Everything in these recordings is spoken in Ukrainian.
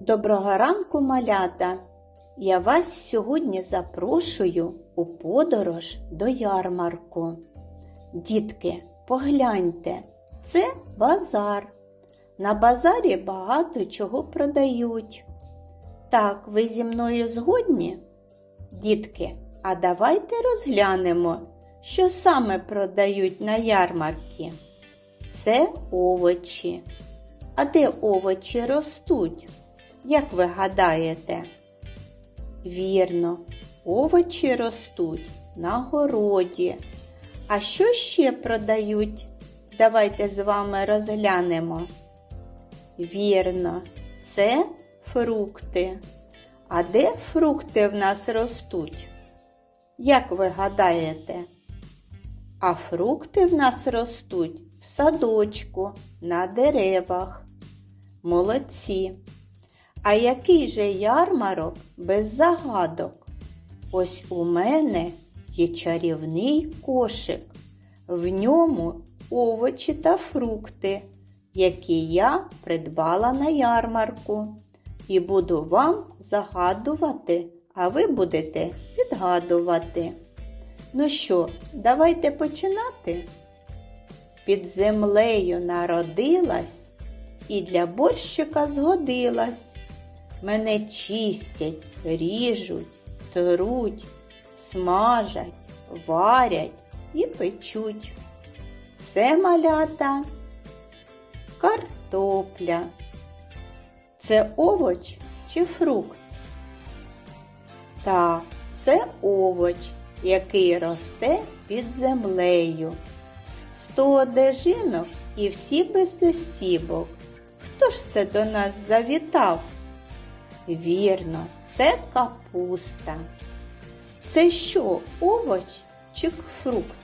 Доброго ранку, малята! Я вас сьогодні запрошую у подорож до ярмарку. Дітки, погляньте, це базар. На базарі багато чого продають. Так, ви зі мною згодні? Дітки, а давайте розглянемо, що саме продають на ярмарці. Це овочі. А де овочі ростуть? Як ви гадаєте? Вірно, овочі ростуть на городі. А що ще продають? Давайте з вами розглянемо. Вірно, це фрукти. А де фрукти в нас ростуть? Як ви гадаєте? А фрукти в нас ростуть в садочку, на деревах. Молодці. А який же ярмарок без загадок? Ось у мене є чарівний кошик. В ньому овочі та фрукти, які я придбала на ярмарку. І буду вам загадувати, а ви будете підгадувати. Ну що, давайте починати. Під землею народилась і для борщика згодилась. Мене чистять, ріжуть, труть, смажать, варять і печуть. Це малята картопля. Це овоч чи фрукт? Так, це овоч, який росте під землею. Сто одежинок і всі без застібок. Хто ж це до нас завітав? Вірно, це капуста. Це що, овоч чи фрукт?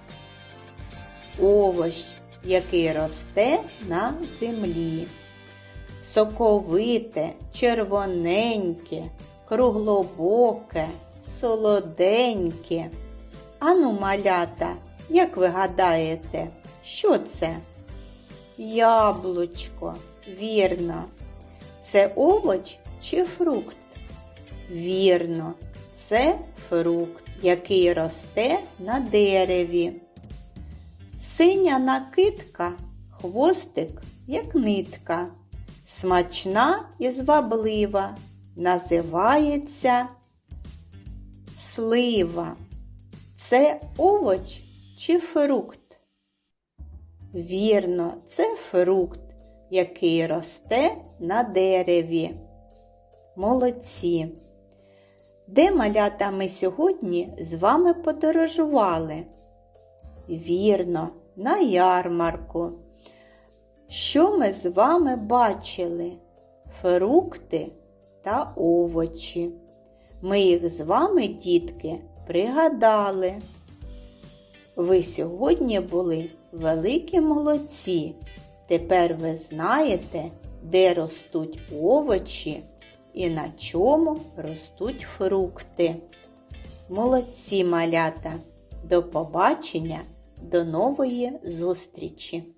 Овощ, який росте на землі. Соковите, червоненьке, круглобоке, солоденьке. Ану, малята, як ви гадаєте, що це? Яблучко, вірно. Це овоч чи фрукт? Вірно, це фрукт, який росте на дереві. Синя накидка, хвостик, як нитка, смачна і зваблива, називається слива. Це овоч чи фрукт? Вірно, це фрукт, який росте на дереві. Молодці. Де малята ми сьогодні з вами подорожували? Вірно, на ярмарку. Що ми з вами бачили? Фрукти та овочі. Ми їх з вами, дітки, пригадали. Ви сьогодні були великі молодці. Тепер ви знаєте, де ростуть овочі і на чому ростуть фрукти. Молодці малята! До побачення, до нової зустрічі!